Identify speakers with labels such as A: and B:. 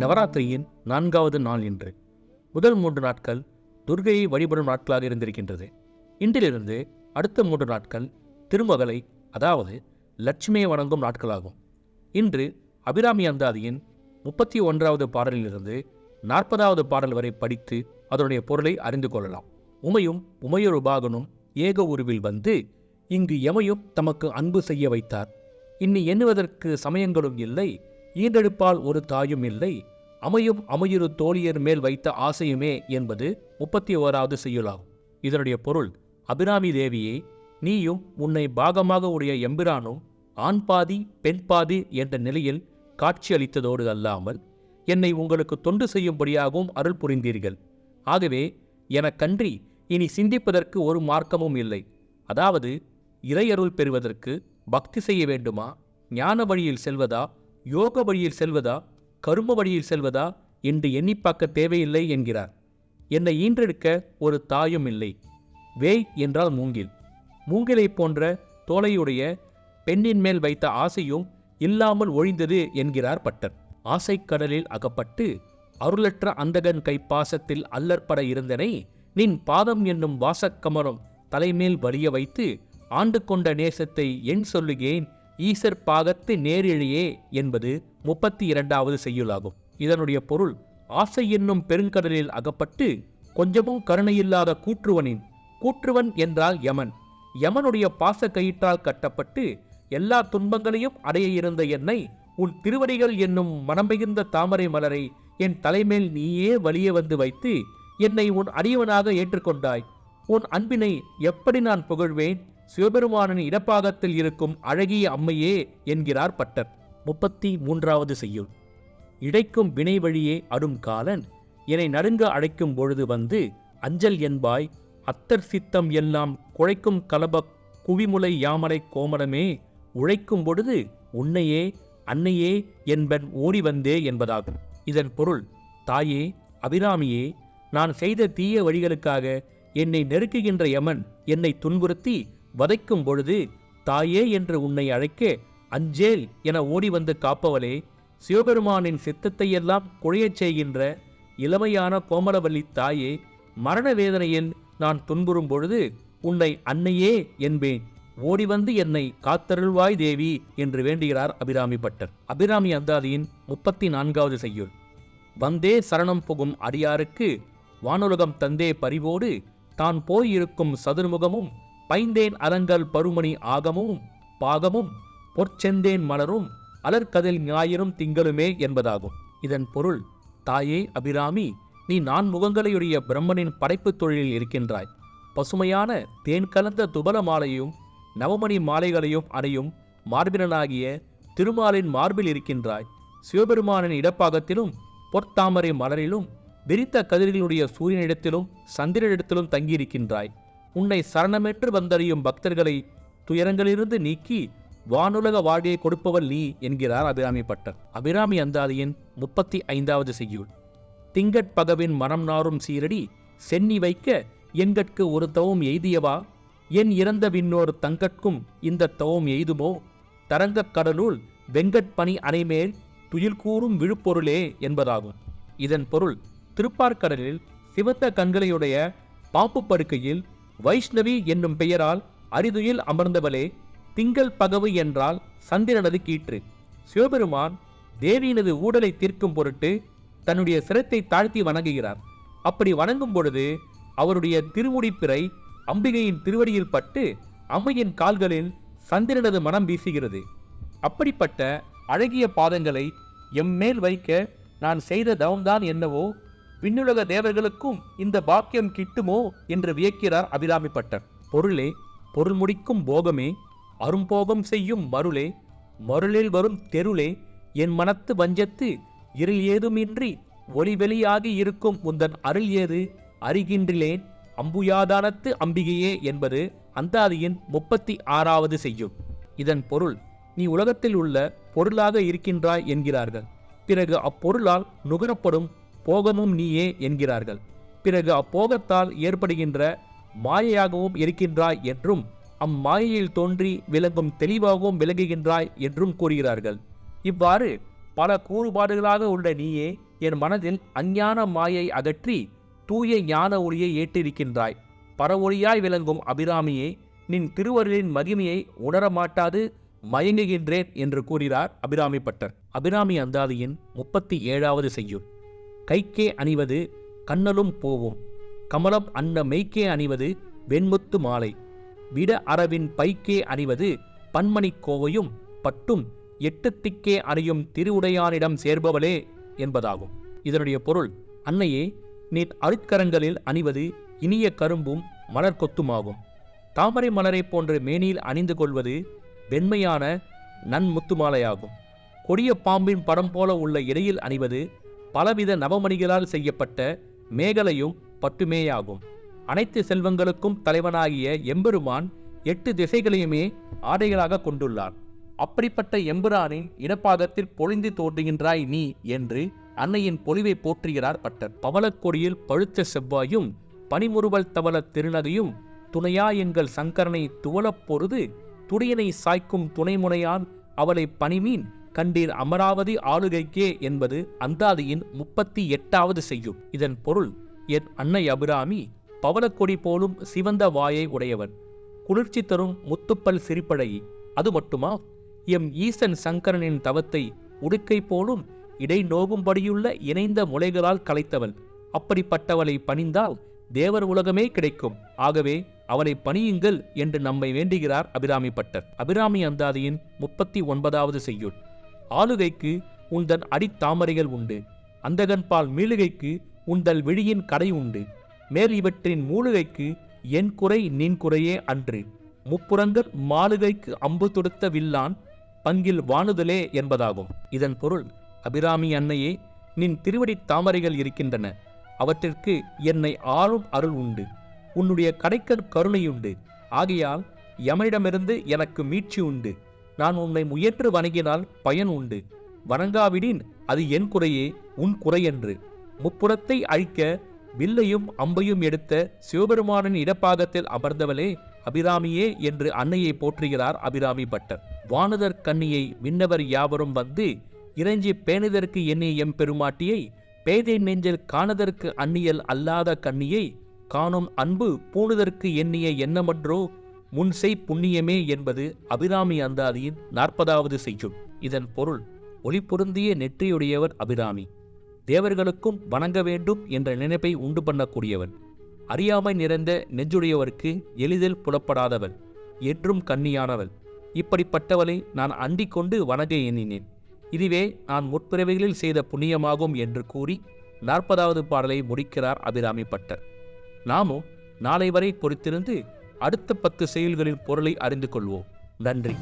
A: நவராத்திரியின் நான்காவது நாள் இன்று. முதல் மூன்று நாட்கள் துர்கையை வழிபடும் நாட்களாக இருந்திருக்கின்றது. இன்றிலிருந்து அடுத்த மூன்று நாட்கள் திருமகளை அதாவது லட்சுமியை வணங்கும் நாட்களாகும். இன்று அபிராமி அந்தாதியின் முப்பத்தி ஒன்றாவது பாடலிலிருந்து நாற்பதாவது பாடல் வரை படித்து அதனுடைய பொருளை அறிந்து கொள்ளலாம். உமையும் உமையொருபாகனும் ஏக உருவில் வந்து இங்கு எமையும் தமக்கு அன்பு செய்ய வைத்தார். இன்னி எண்ணுவதற்கு சமயங்களும் இல்லை ஈண்டெடுப்பால் ஒரு தாயும் இல்லை அமையும் அமையுறு தோழியர் மேல் வைத்த ஆசையுமே என்பது முப்பத்தி ஓராவது செய்யுளாகும். இதனுடைய பொருள் அபிராமி தேவியே நீயும் உன்னை பாகமாக உடைய எம்பிரானும் ஆண் பாதி பெண் பாதி என்ற நிலையில் காட்சியளித்ததோடு அல்லாமல் என்னை உங்களுக்கு தொண்டு செய்யும்படியாகவும் அருள் புரிந்தீர்கள். ஆகவே எனக்கன்றி இனி சிந்திப்பதற்கு ஒரு மார்க்கமும் இல்லை. அதாவது இறையருள் பெறுவதற்கு பக்தி செய்ய வேண்டுமா? ஞான வழியில் செல்வதா? யோக வழியில் செல்வதா? கரும வழியில் செல்வதா என்று எண்ணி பார்க்க தேவையில்லை என்கிறார். என்னை ஈன்றெடுக்க ஒரு தாயும் இல்லை. வேய் என்றால் மூங்கில். மூங்கிலைப் போன்ற தோலையுடைய பெண்ணின் மேல் வைத்த ஆசையும் இல்லாமல் ஒழிந்தது என்கிறார் பட்டர். ஆசைக்கடலில் அகப்பட்டு அருளற்ற அந்தகன் கைப்பாசத்தில் அல்லற்பட இருந்தனை நின் பாதம் என்னும் வாசக்கமரம் தலைமேல் வலிய வைத்து ஆண்டு கொண்ட நேசத்தை என் சொல்லுகேன் ஈசர் பாகத்து நேரிழையே என்பது முப்பத்தி இரண்டாவது செய்யுளாகும். இதனுடைய பொருள் ஆசை என்னும் பெருங்கடலில் அகப்பட்டு கொஞ்சமும் கருணையில்லாத கூற்றுவனின் கூற்றுவன் என்றால் யமன். யமனுடைய பாச கயிற்றால் கட்டப்பட்டு எல்லா துன்பங்களையும் அடைய இருந்த என்னை உன் திருவடிகள் என்னும் மனமிகுந்த தாமரை மலரை என் தலைமேல் நீயே வலிய வந்து வைத்து என்னை உன் அடியவனாக ஏற்றுக்கொண்டாய். உன் அன்பினை எப்படி நான் புகழ்வேன்? சிவபெருமானின் இடப்பாகத்தில் இருக்கும் அழகிய அம்மையே என்கிறார் பட்டர். முப்பத்தி மூன்றாவது செய்யுள். இடைக்கும் வினை வழியே அடும் காலன் என்னை நடுங்க அழைக்கும் பொழுது வந்து அஞ்சல் என்பாய் அத்தர் சித்தம் எல்லாம் குழைக்கும் கலப குவிமுலை யாமலை கோமலமே உழைக்கும் பொழுது உன்னையே அன்னையே என்பன் ஓடி வந்தே என்பதாகும் இதன் பொருள் தாயே அபிராமியே நான் செய்த தீய வழிகளுக்காக என்னை நெருக்குகின்ற யமன் என்னை துன்புறுத்தி வதைக்கும் பொழுது தாயே என்று உன்னை அழைக்க அஞ்சேல் என ஓடி வந்து காப்பவளே சிவபெருமானின் சித்தத்தையெல்லாம் குழையச் செய்கின்ற இளமையான கோமலவல்லி தாயே மரண வேதனையில் நான் துன்புறும் பொழுது உன்னை அன்னையே என்பேன். ஓடி வந்து என்னை காத்தருள்வாய் தேவி என்று வேண்டுகிறார் அபிராமி பட்டர். அபிராமி அந்தாதியின் முப்பத்தி நான்காவது செய்யுள். வந்தே சரணம் புகும் அடியாருக்கு வானுலகம் தந்தே பரிவோடு தான் போயிருக்கும் சதுர்முகமும் பைந்தேன் அரங்கல் பருமணி ஆகமும் பாகமும் பொற்செந்தேன் மலரும் அலர்கதில் ஞாயிறும் திங்களுமே என்பதாகும். இதன் பொருள் தாயே அபிராமி நீ நான் முகங்களையுடைய பிரம்மனின் படைப்புத் தொழிலில் இருக்கின்றாய். பசுமையான தேன் கலந்த துபல மாலையும் நவமணி மாலைகளையும் அடையும் மார்பினனாகிய திருமாலின் மார்பில் இருக்கின்றாய். சிவபெருமானின் இடப்பாகத்திலும் பொற்தாமரை மலரிலும் விரித்த கதிர்களுடைய சூரியனிடத்திலும் சந்திரனிடத்திலும் தங்கியிருக்கின்றாய். உன்னை சரணமெற்று வந்தறியும் பக்தர்களை துயரங்களிலிருந்து நீக்கி வானுலக வாழ்வை கொடுப்பவள் நீ என்கிறார் அபிராமி பட்டர். அபிராமி அந்தாதியின் முப்பத்தி ஐந்தாவது செய்யுள். திங்கட் பகவின் மனம் நாரும் சீரடி சென்னி வைக்க எங்கட்கு ஒரு தவம் எய்தியவா? என் இறந்த விண்ணோர் தங்கட்கும் இந்த தவம் எய்துமோ? தரங்கக் கடலுள் வெங்கட் பனி அணைமேல் துயில் கூறும் விழுப்பொருளே என்பதாகும். இதன் பொருள் திருப்பார்கடலில் சிவத்த கண்களையுடைய பாப்பு படுக்கையில் வைஷ்ணவி என்னும் பெயரால் அரிதுயில் அமர்ந்தவளே திங்கள் பகவு என்றால் சந்திரனது கீற்று. சிவபெருமான் தேவியினது ஊடலை தீர்க்கும் பொருட்டு தன்னுடைய சிரத்தை தாழ்த்தி வணங்குகிறார். அப்படி வணங்கும் பொழுது அவருடைய திருமுடிப்பிறை அம்பிகையின் திருவடியில் பட்டு அம்மையின் கால்களில் சந்திரனது மனம் வீசுகிறது. அப்படிப்பட்ட அழகிய பாதங்களை எம்மேல் வைக்க நான் செய்த தவம்தான் என்னவோ விண்ணுலக தேவர்களுக்கும் இந்த பாக்கியம் கிட்டுமோ என்று வியக்கிறார் அபிராமி பட்டர் பொருளே பொருள் முடிக்கும் போகமே அரும்போகம் செய்யும் மருளே மருளில் வரும் தெருளே என் மனத்து வஞ்சத்து இருள் ஏதுமின்றி ஒளிவெளியாகி இருக்கும் உந்தன் அருள் ஏது? அறிகின்றிலேன் அம்புயாதானத்து அம்பிகையே என்பது அந்தாதியின் முப்பத்தி ஆறாவது செய்யும். இதன் பொருள் நீ உலகத்தில் உள்ள பொருளாக இருக்கின்றாய் என்கிறார்கள். பிறகு அப்பொருளால் நுகரப்படும் போகமும் நீயே என்கிறார்கள். பிறகு அப்போகத்தால் ஏற்படுகின்ற மாயையாகவும் இருக்கின்றாய் என்றும் அம்மாயையில் தோன்றி விளங்கும் தெளிவாகவும் விளங்குகின்றாய் என்றும் கூறுகிறார்கள். இவ்வாறு பல கூறுபாடுகளாக உள்ள நீயே என் மனதில் அஞ்ஞான மாயை அகற்றி தூய ஞான ஒளியை ஏற்றிருக்கின்றாய். பரவொழியாய் விளங்கும் அபிராமியே நின் திருவருளின் மகிமையை உணரமாட்டாது மயங்குகின்றேன் என்று கூறினார் அபிராமி பட்டர். அபிராமி அந்தாதியின் முப்பத்தி ஏழாவது செய்யுள். கைக்கே அணிவது கண்ணலும் போவும். கமலம் அன்ன மெய்க்கே அணிவது வெண்முத்து மாலை. விட அரவின் பைக்கே அணிவது பன்மணிக் கோவையும் பட்டும் எட்டுத்திக்கே அணியும் திருவுடையானிடம் சேர்பவளே என்பதாகும். இதனுடைய பொருள் அன்னையே நீ அருட்கரங்களில் அணிவது இனிய கரும்பும் மலர் கொத்துமாகும் தாமரை மலரைப் போன்ற மேனியில் அணிந்து கொள்வது வெண்மையான நன்முத்துமாலையாகும் கொடிய பாம்பின் படம் போல உள்ள இடையில் அணிவது பலவித நவமணிகளால் செய்யப்பட்ட மேகலையும் பட்டுமேயாகும். அனைத்து செல்வங்களுக்கும் தலைவனாகிய எம்பெருமான் எட்டு திசைகளையுமே ஆடைகளாக கொண்டுள்ளார். அப்படிப்பட்ட எம்புரானின் இடப்பாகத்தில் பொழிந்து தோன்றுகின்றாய் நீ என்று அன்னையின் பொலிவை போற்றுகிறார் பட்டர். பவளக்கொடியில் பழுத்த செவ்வாயும் பனிமுறுவல் தவள திருநகையும் துணையா எங்கள் சங்கரனை துவளப் பொருது துடியனை சாய்க்கும் துணைமுனையான் அவளை பணிமீன் கண்டீர் அமராவதி ஆளுகைக்கே என்பது அந்தாதியின் முப்பத்தி எட்டாவது செய்யும். இதன் பொருள் என் அன்னை அபிராமி பவளக்கொடி போலும் சிவந்த வாயை உடையவன் குளிர்ச்சி தரும் முத்துப்பல் சிரிப்படை அது மட்டுமா? எம் ஈசன் சங்கரனின் தவத்தை உடுக்கை போலும் இடை நோகும்படியுள்ள இணைந்த முளைகளால் கலைத்தவள் அப்படிப்பட்டவளை பணிந்தால் தேவர் உலகமே கிடைக்கும். ஆகவே அவளை பணியுங்கள் என்று நம்மை வேண்டுகிறார் அபிராமி பட்டர். அபிராமி அந்தாதியின் முப்பத்தி ஒன்பதாவது செய்யுள். ஆளுகைக்கு உந்தன் அடித்தாமரைகள் உண்டு. அந்தகன்பால் மீளுகைக்கு உந்தல் விழியின் கடை உண்டு. மேல் இவற்றின் மூலிகைக்கு என் குறை நின் குறையே அன்று. முப்புறங்கள் மாளுகைக்கு அம்பு தொடுத்த வில்லான் பங்கில் வாணுதலே என்பதாகும். இதன் பொருள் அபிராமி அன்னையே நின் திருவடி தாமரைகள் இருக்கின்றன. அவற்றிற்கு என்னை ஆளும் அருள் உண்டு. உன்னுடைய கடைக்கற் கருணையுண்டு. ஆகையால் யமனிடமிருந்து எனக்கு மீட்சி உண்டு. நான் உன்னை முயற்று வணங்கினால் பயன் உண்டு. வணங்காவிடின் அது என் குறையே உன் குறையன்று. முப்புறத்தை அழிக்க வில்லையும் அம்பையும் எடுத்த சிவபெருமானின் இடப்பாகத்தில் அமர்ந்தவளே அபிராமியே என்று அன்னையை போற்றுகிறார் அபிராமி பட்டர். வானதர் கண்ணியை விண்ணவர் யாவரும் வந்து இறைஞ்சி பேணுதற்கு எண்ணிய எம் பெருமாட்டியை பேதை நெஞ்சில் காணதற்கு அந்நியல் அல்லாத கண்ணியை காணும் அன்பு பூணுதற்கு எண்ணிய எண்ணமன்றோ முன்செய் புண்ணியமே என்பது அபிராமி அந்தாதியின் நாற்பதாவது செய்யும் இதன் பொருள் ஒளி பொருந்திய நெற்றியுடையவர் அபிராமி. தேவர்களுக்கும் வணங்க வேண்டும் என்ற நினைப்பை உண்டு பண்ணக்கூடியவன். அறியாமை நிறைந்த நெஞ்சுடையவருக்கு எளிதில் புலப்படாதவள் என்றும் கண்ணியானவள் இப்படிப்பட்டவளை நான் அண்டிக் கொண்டு வணங்க எண்ணினேன். இதுவே நான் முற்பிறவைகளில் செய்த புண்ணியமாகும் என்று கூறி நாற்பதாவது பாடலை முடிக்கிறார் அபிராமி பட்டர். நாமும் நாளை வரை பொறுத்திருந்து அடுத்த பத்து செயல்களின் பொருளை அறிந்து கொள்வோம். நன்றி.